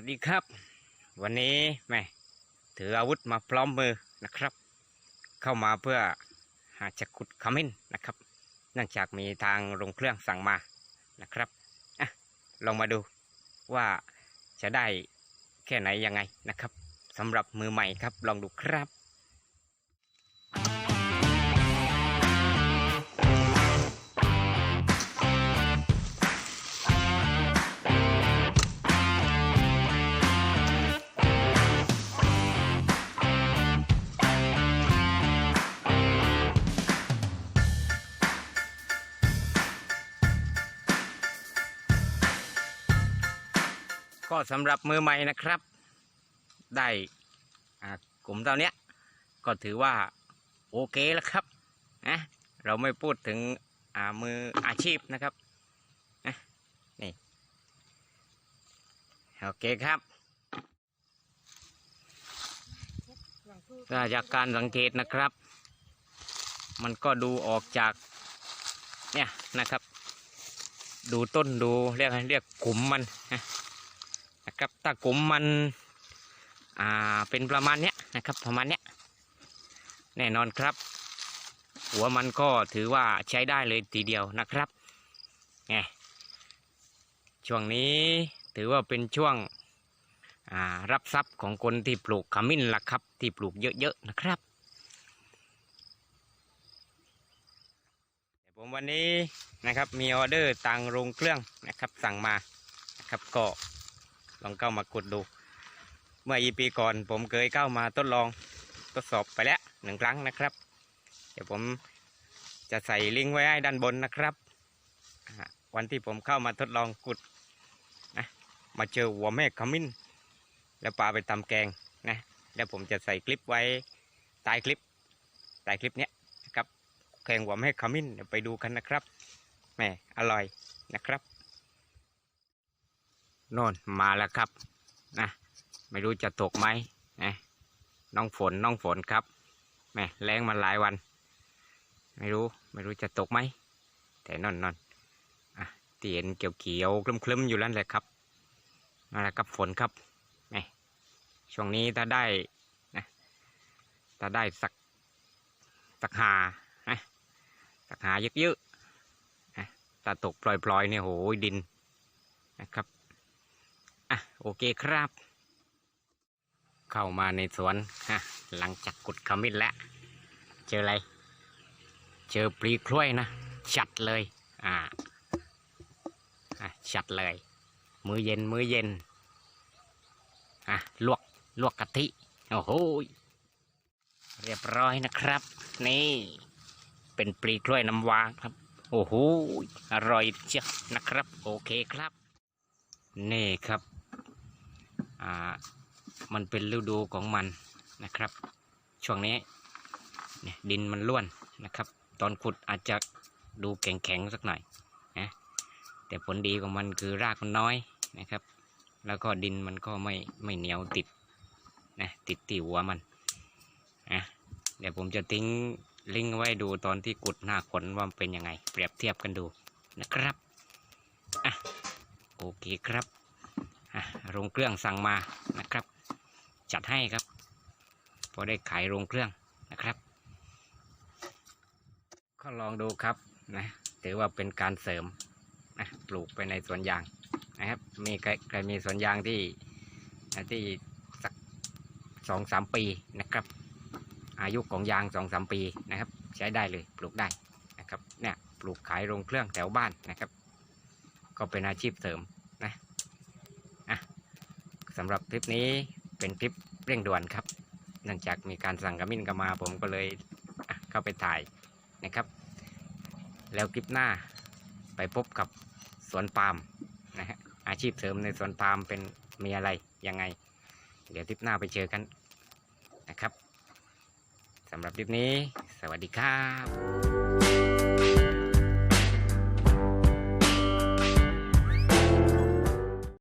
สดีครับ วันนี้แม่ถืออาวุธมาพร้อมมือนะครับ เข้ามาเพื่อหาจะขุดขมิ้นนะครับ เนื่องจากมีทางโรงเครื่องสั่งมานะครับอะลองมาดูว่าจะได้แค่ไหนยังไงนะครับสำหรับมือใหม่ครับลองดูครับ ก็สำหรับมือใหม่นะครับ ได้กลุ่มเท่าเนี้ยก็ถือว่าโอเคแล้วครับนะเราไม่พูดถึงมืออาชีพนะครับนะนี่โอเคครับจากการสังเกตนะครับ มันก็ดูออกจากเนี่ยนะครับ ดูต้นดูเรียกเรียกกลุ่มมันนะ นะครับถ้ากลุ่มมันอ่าเป็นประมาณเนี้ยนะครับประมาณเนี้ยแน่นอนครับ หัวมันก็ถือว่าใช้ได้เลยทีเดียวนะครับไงช่วงนี้ถือว่าเป็นช่วงรับทรัพย์ของคนที่ปลูกขมิ้นล่ะครับ ที่ปลูกเยอะๆนะครับผมวันนี้นะครับมีออเดอร์ต่างโรงเครื่องนะครับสั่งมานะครับก็ ลองเข้ามากดดู เมื่ออีปีก่อนผมเคยเข้ามาทดลองทดสอบไปแล้วหนึ่งครั้งนะครับ เดี๋ยวผมจะใส่ลิงก์ไว้ให้ด้านบนนะครับวันที่ผมเข้ามาทดลองกุดนะมาเจอหัวแม่ขมิ้น แล้วปลาไปตำแกงนะแล้วผมจะใส่คลิปไว้ใต้คลิปใต้คลิปเนี้ยนะครับแกงหัวแม่ขมิ้นไปดูกันนะครับแหม่อร่อยนะครับ โน่นมาแล้วครับนะไม่รู้จะตกไหมนะน้องฝนน้องฝนครับแม่แรงมาหลายวัน ไม่รู้ไม่รู้จะตกไหมแต่นอนนอนอะที่เห็นเขียวเขียวๆคลึ้มๆอยู่นั่นแหละครับมาแล้วครับฝนครับแม่ช่วงนี้ถ้าได้นะถ้าได้สักสักหานะสักหาเยอะๆนะถ้าตกปล่อยๆเนี่ยโหดินนะครับ อะโอเคครับ เข้ามาในสวนฮะหลังจากกุดขมิ้นแล้ว เจออะไร เจอปลีกล้วยนะจัดเลยอ่าอะจัดเลย มือเย็นมือเย็นอะลวกลวกกะทิโอ้โหเรียบร้อยนะครับ นี่เป็นปลีกล้วยน้ำว้าครับ โอ้โหอร่อยเชียวนะครับ โอเคครับ นี่ครับ มันเป็นฤดูของมันนะครับ ช่วงนี้นดินมันร่วนนะครับ ตอนขุดอาจจะดูแข็งๆสักหน่อยนะแต่ผลดีของมันคือรากมันน้อยนะครับ แล้วก็ดินมันก็ไม่ไม่เหนียวติดนะติดที่หัวมันนะเดี๋ยวผมจะทิ้งลิงก์ไว้ดูตอนที่กุดหน้าขนว่าเป็นยังไง เปรียบเทียบกันดูนะครับอะโอเคครับ โรงเครื่องสั่งมานะครับ จัดให้ครับพอได้ขายโรงเครื่องนะครับ ก็ลองดูครับนะถือว่าเป็นการเสริมนะปลูกไปในสวนยางนะครับ มีใครมีสวนยางที่ที่สักสองสามปีนะครับ อายุของยางสองสามปีนะครับ ใช้ได้เลยปลูกได้นะครับเนี่ยปลูกขายโรงเครื่องแถวบ้านนะครับ ก็เป็นอาชีพเสริมนะ สำหรับคลิปนี้เป็นคลิปเร่งด่วนครับ เนื่องจากมีการสั่งกระมิ้นกันมาผมก็เลยเข้าไปถ่ายนะครับ แล้วคลิปหน้าไปพบกับสวนปาล์มนะฮะอาชีพเสริมในสวนปาล์มเป็นมีอะไรยังไง เดี๋ยวคลิปหน้าไปเจอกันนะครับสำหรับคลิปนี้ สวัสดีครับ